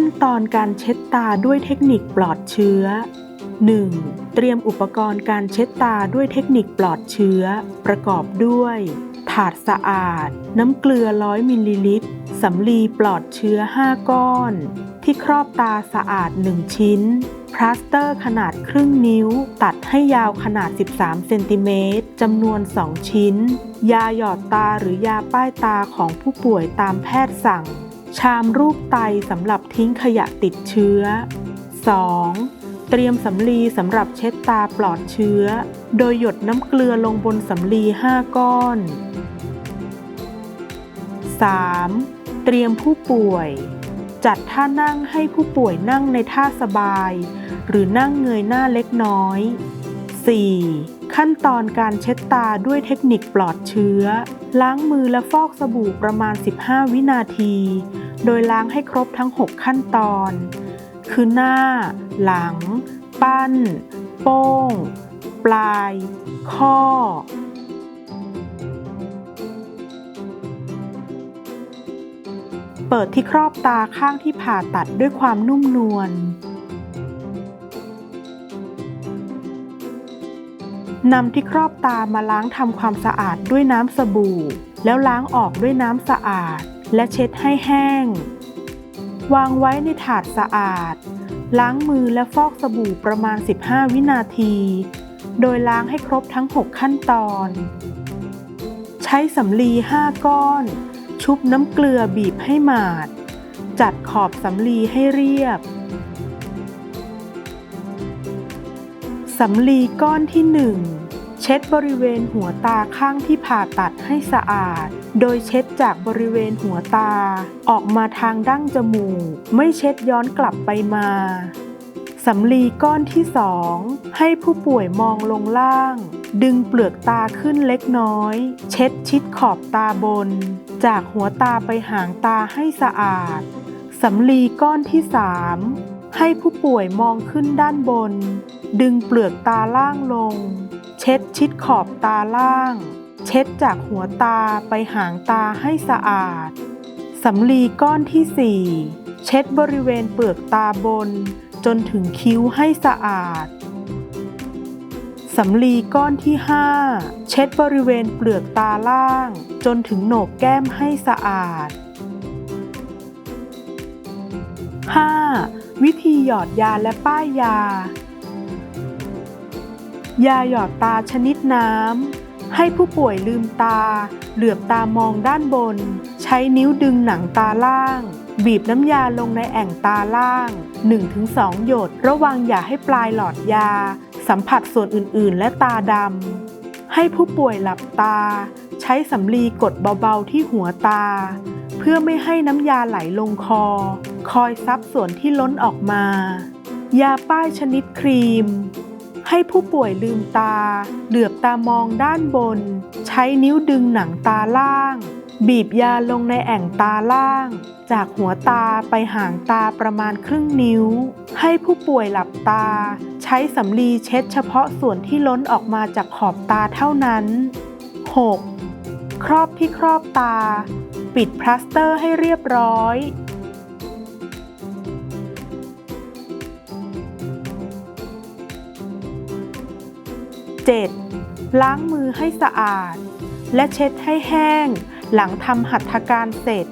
ขั้นตอนการเช็ดตาด้วยเทคนิคปลอดเชื้อ 1. เตรียมอุปกรณ์การเช็ดตาด้วยเทคนิคปลอดเชื้อ ประกอบด้วย ถาดสะอาด น้ำเกลือ 100มิลลิลิตรสำลีปลอดเชื้อ 5 ก้อน ที่ครอบตาสะอาด 1 ชิ้น พลาสเตอร์ขนาดครึ่งนิ้ว ตัดให้ยาวขนาด 13 เซนติเมตรจำนวน 2 ชิ้น ยาหยอดตาหรือยาป้ายตาของผู้ป่วยตามแพทย์สั่ง ชามรูปไตสำหรับทิ้งขยะติดเชื้อ 2. เตรียมสำลีสำหรับเช็ดตาปลอดเชื้อ โดยหยดน้ำเกลือลงบนสำลี 5 ก้อน 3. เตรียมผู้ป่วย จัดท่านั่งให้ผู้ป่วยนั่งในท่าสบาย หรือนั่งเงยหน้าเล็กน้อย 4. ขั้นตอนการเช็ดตาด้วยเทคนิคปลอดเชื้อ ล้างมือและฟอกสบู่ประมาณ 15 วินาที โดยล้างให้ครบทั้ง 6 ขั้นตอน คือหน้า หลัง ปั้น โป้ง ปลาย ข้อเปิดที่ครอบตาข้างที่ผ่าตัดด้วยความนุ่มนวล นำที่ครอบตามาล้างทำความสะอาดด้วยน้ำสบู่ แล้วล้างออกด้วยน้ำสะอาด และเช็ดให้แห้ง วางไว้ในถาดสะอาด ล้างมือและฟอกสบู่ประมาณ 15 วินาที โดยล้างให้ครบทั้ง 6 ขั้นตอน ใช้สำลี 5 ก้อน ชุบน้ำเกลือบีบให้หมาด จัดขอบสำลีให้เรียบ สำลีก้อนที่ 1 เช็ดบริเวณหัวตาข้างที่ผ่าตัดให้สะอาด โดยเช็ดจากบริเวณหัวตา ออกมาทางดั้งจมูก ไม่เช็ดย้อนกลับไปมาสำลีก้อนที่สองให้ผู้ป่วยมองลงล่าง ดึงเปลือกตาขึ้นเล็กน้อย เช็ดชิดขอบตาบน จากหัวตาไปหางตาให้สะอาดสำลีก้อนที่สาม ให้ผู้ป่วยมองขึ้นด้านบน ดึงเปลือกตาล่างลง เช็ดชิดขอบตาล่าง เช็ดจากหัวตาไปหางตาให้สะอาดสำลีก้อนที่สี่เช็ดบริเวณเปลือกตาบน จนถึงคิ้วให้สะอาดสำลีก้อนที่ 5 เช็ดบริเวณเปลือกตาล่าง จนถึงโหนกแก้มให้สะอาด 5. วิธีหยอดยาและป้ายยา ยาหยอดตาชนิดน้ำ ให้ผู้ป่วยลืมตา เหลือบตามองด้านบน ใช้นิ้วดึงหนังตาล่าง บีบน้ำยาลงในแอ่งตาล่าง 1-2 หยด ระวังอย่าให้ปลายหลอดยา สัมผัสส่วนอื่นๆ และตาดำ ให้ผู้ป่วยหลับตา ใช้สำลีกดเบาๆที่หัวตา เพื่อไม่ให้น้ำยาไหลลงคอ คอยซับส่วนที่ล้นออกมา ยาป้ายชนิดครีม ให้ผู้ป่วยลืมตา เหลือบตามองด้านบน ใช้นิ้วดึงหนังตาล่าง บีบยาลงในแอ่งตาล่าง จากหัวตาไปหางตาประมาณครึ่งนิ้ว ให้ผู้ป่วยหลับตา ใช้สำลีเช็ดเฉพาะส่วนที่ล้นออกมาจากขอบตาเท่านั้น 6. ครอบที่ครอบตา ปิดพลาสเตอร์ให้เรียบร้อย 7. ล้างมือให้สะอาด และเช็ดให้แห้ง หลังทำหัตถการเสร็จ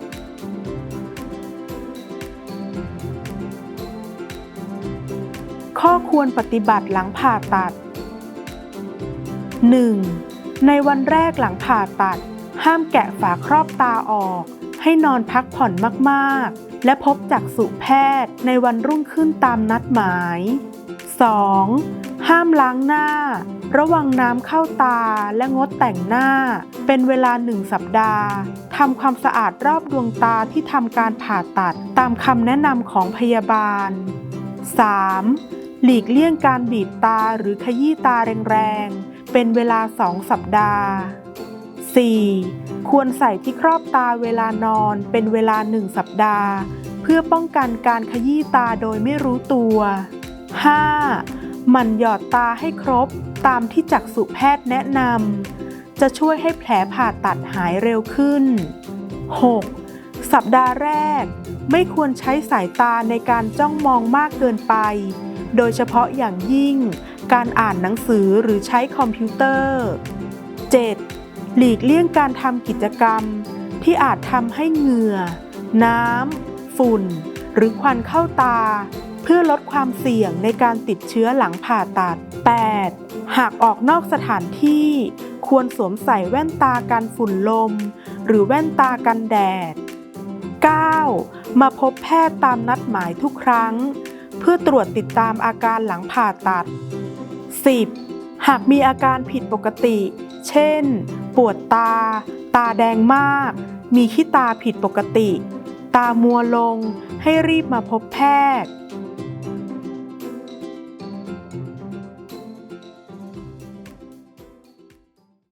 ข้อควรปฏิบัติหลังผ่าตัด 1. ในวันแรกหลังผ่าตัด ห้ามแกะฝาครอบตาออก ให้นอนพักผ่อนมากๆ และพบจักษุแพทย์ในวันรุ่งขึ้นตามนัดหมาย 2. ห้ามล้างหน้า ระวังน้ำเข้าตาและงดแต่งหน้า เป็นเวลาหนึ่งสัปดาห์ทำความสะอาดรอบดวงตาที่ทำการผ่าตัดตามคำแนะนำของพยาบาล 3. หลีกเลี่ยงการบีบตาหรือขยี้ตาแรงๆ เป็นเวลาสองสัปดาห์ 4. ควรใส่ที่ครอบตาเวลานอนเป็นเวลาหนึ่งสัปดาห์ เพื่อป้องกันการขยี้ตาโดยไม่รู้ตัว 5. หมั่นหยอดตาให้ครบตามที่จักษุแพทย์แนะนำ จะช่วยให้แผลผ่าตัดหายเร็วขึ้น 6. สัปดาห์แรก ไม่ควรใช้สายตาในการจ้องมองมากเกินไป โดยเฉพาะอย่างยิ่ง การอ่านหนังสือหรือใช้คอมพิวเตอร์ 7. หลีกเลี่ยงการทำกิจกรรม ที่อาจทำให้เหงื่อ น้ำ ฝุ่น หรือควันเข้าตา เพื่อลดความเสี่ยงในการติดเชื้อหลังผ่าตัด 8. หากออกนอกสถานที่ ควรสวมใส่แว่นตากันฝุ่นลม หรือแว่นตากันแดด 9. มาพบแพทย์ตามนัดหมายทุกครั้ง เพื่อตรวจติดตามอาการหลังผ่าตัด 10. หากมีอาการผิดปกติ เช่น ปวดตา ตาแดงมาก มีขี้ตาผิดปกติ ตามัวลง ให้รีบมาพบแพทย์